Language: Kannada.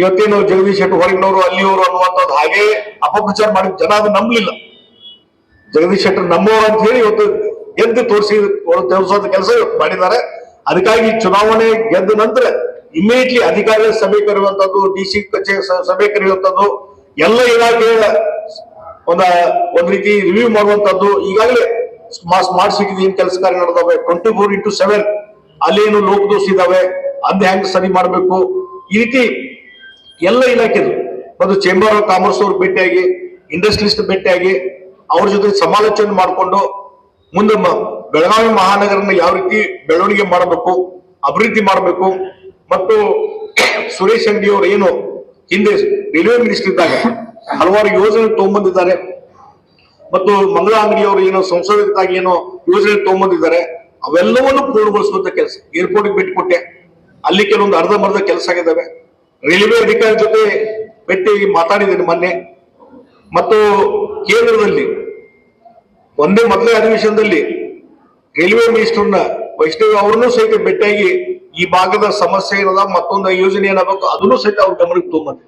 ಇವತ್ತೇನು ಜಗದೀಶ್ ಶೆಟ್ಟಿ ಹೊರಗಿನವರು, ಅಲ್ಲಿಯವರು ಅನ್ನುವಂಥದ್ದು ಹಾಗೆ ಅಪಪ್ರಚಾರ ಮಾಡಿದ ಜನ ಅದು ನಂಬಲಿಲ್ಲ. ಜಗದೀಶ್ ಶೆಟ್ಟರ್ ನಮ್ಮವರು ಅಂತ ಹೇಳಿ ಇವತ್ತು ಗೆದ್ದು ತೋರಿಸಿ ತೋರಿಸೋದ ಕೆಲಸ ಮಾಡಿದ್ದಾರೆ. ಅದಕ್ಕಾಗಿ ಚುನಾವಣೆ ಗೆದ್ದ ನಂತರ ಇಮಿಡಿಯೇಟ್ಲಿ ಅಧಿಕಾರಿಗಳ ಸಭೆ ಕರೆಯುವಂಥದ್ದು ಡಿ ಸಿ ಕಚೇರಿ ಸಭೆ ಕರೆಯುವಂಥದ್ದು, ಎಲ್ಲ ಇಲಾಖೆಯ ಒಂದ, ಒಂದ್ ರೀತಿ ರಿವ್ಯೂ ಮಾಡುವಂತದ್ದು ಈಗಾಗಲೇ ಸ್ಮಾರ್ಟ್ ಸಿಟಿ ಏನ್ ಕೆಲಸ ಕಾರ್ಯ ನಡೆದವೆ? ಟ್ವೆಂಟಿ ಫೋರ್ ಇಂಟು ಸೆವೆನ್ ಅಲ್ಲೇನು ಲೋಕದೋಷ ಇದಾವೆ? ಅದ್ ಹೆಂಗ್ ಸರಿ ಮಾಡಬೇಕು? ಈ ರೀತಿ ಎಲ್ಲ ಇಲಾಖೆದು ಒಂದು ಚೇಂಬರ್ ಆಫ್ ಕಾಮರ್ಸ್ ಅವ್ರು ಭೇಟಿಯಾಗಿ ಇಂಡಸ್ಟ್ರಿಸ್ಟ್ ಭೇಟಿಯಾಗಿ, ಅವ್ರ ಜೊತೆ ಸಮಾಲೋಚನೆ ಮಾಡಿಕೊಂಡು ಮುಂದೆ ಬೆಳಗಾವಿ ಮಹಾನಗರನ ಯಾವ ರೀತಿ ಬೆಳವಣಿಗೆ ಮಾಡಬೇಕು, ಅಭಿವೃದ್ಧಿ ಮಾಡಬೇಕು, ಮತ್ತು ಸುರೇಶ್ ಅಂಗಡಿ ಅವರು ಏನು ಹಿಂದೆ ರೈಲ್ವೆ ಮಿನಿಸ್ಟರ್ ಇದ್ದಾಗ ಹಲವಾರು ಯೋಜನೆ ತಗೊಂಡ್ಬಂದಿದ್ದಾರೆ ಮತ್ತು ಮಂಗಳ ಅಂಗಡಿಯವರು ಏನೋ ಸಂಸದಾಗಿ ಏನೋ ಯೋಜನೆ ತಗೊಂಡ್ಬಂದಿದ್ದಾರೆ ಅವೆಲ್ಲವನ್ನು ಪೂರ್ಣಗೊಳಿಸುವಂತ ಕೆಲಸ. ಏರ್ಪೋರ್ಟ್ ಬಿಟ್ಟು ಕೊಟ್ಟೆ. ಅಲ್ಲಿ ಕೆಲವೊಂದು ಅರ್ಧಂಬರ್ಧ ಕೆಲಸ ಆಗಿದ್ದಾವೆ. ರೈಲ್ವೆ ಅಧಿಕಾರಿ ಜೊತೆ ಭೇಟಿಯಾಗಿ ಮಾತಾಡಿದ್ದೇನೆ ಮೊನ್ನೆ. ಮತ್ತು ಕೇಂದ್ರದಲ್ಲಿ, ಒಂದೇ ಮೊದಲೇ ಅಧಿವೇಶನದಲ್ಲಿ ರೈಲ್ವೆ ಮಿನಿಸ್ಟರ್ನ ವೈಷ್ಣವಿ ಅವರನ್ನು ಸಹಿತ ಭೇಟಿಯಾಗಿ ಈ ಭಾಗದ ಸಮಸ್ಯೆ ಏನದ, ಮತ್ತೊಂದು ಯೋಜನೆ ಏನಾಗಬೇಕು ಅದನ್ನು ಸಹಿತ ಅವ್ರ ಗಮನಕ್ಕೆ ತಗೊಂಬಂದಿದೆ